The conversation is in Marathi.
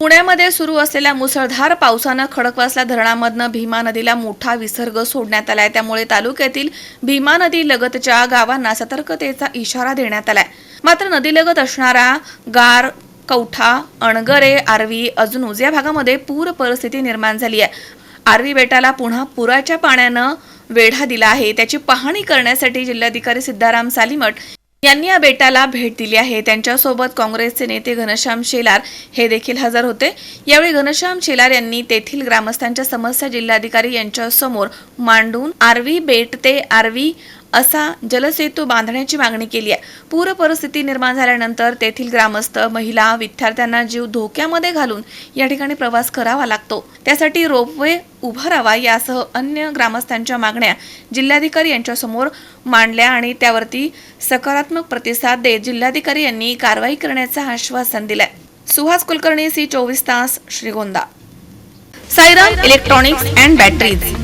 पुण्यामध्ये सुरू असलेल्या मुसळधार पावसानं खडकवासला धरणामधनं भीमा नदीला मोठा विसर्ग सोडण्यात आलाय. त्यामुळे तालुक्यातील भीमा नदी लगतच्या गावांना सतर्कतेचा इशारा देण्यात आलाय. मात्र नदीलगत असणारा गार कवठा अणगरे आरवी अजनूज या भागामध्ये पूर परिस्थिती निर्माण झाली आहे. आरवी बेटाला पुन्हा पुराच्या पाण्यानं वेढा दिला आहे. त्याची पाहणी करण्यासाठी जिल्हाधिकारी सिद्धाराम सालीमठ यांनी या बेटाला भेट दिली आहे. त्यांच्यासोबत काँग्रेसचे नेते घनश्याम शेलार हे देखील हजर होते. यावेळी घनश्याम शेलार यांनी तेथील ग्रामस्थांच्या समस्या जिल्हाधिकारी यांच्यासमोर मांडून आरवी बेट ते आरवी असा जलसेतू बांधण्याची मागणी केली आहे. पूर परिस्थिती निर्माण झाल्यानंतर तेथील ग्रामस्थ महिला विद्यार्थ्यांना जीव धोक्यामध्ये घालून या ठिकाणी प्रवास करावा लागतो. त्यासाठी रोपवे उभा राहावा यासह अन्य ग्रामस्थांच्या मागण्या जिल्हाधिकारी यांच्यासमोर मांडल्या आणि त्यावरती सकारात्मक प्रतिसाद देत जिल्हाधिकारी यांनी कारवाई करण्याचं आश्वासन दिलंय. सुहास कुलकर्णी सी चोवीस तास Shrigonda. Sairam electronics and batteries.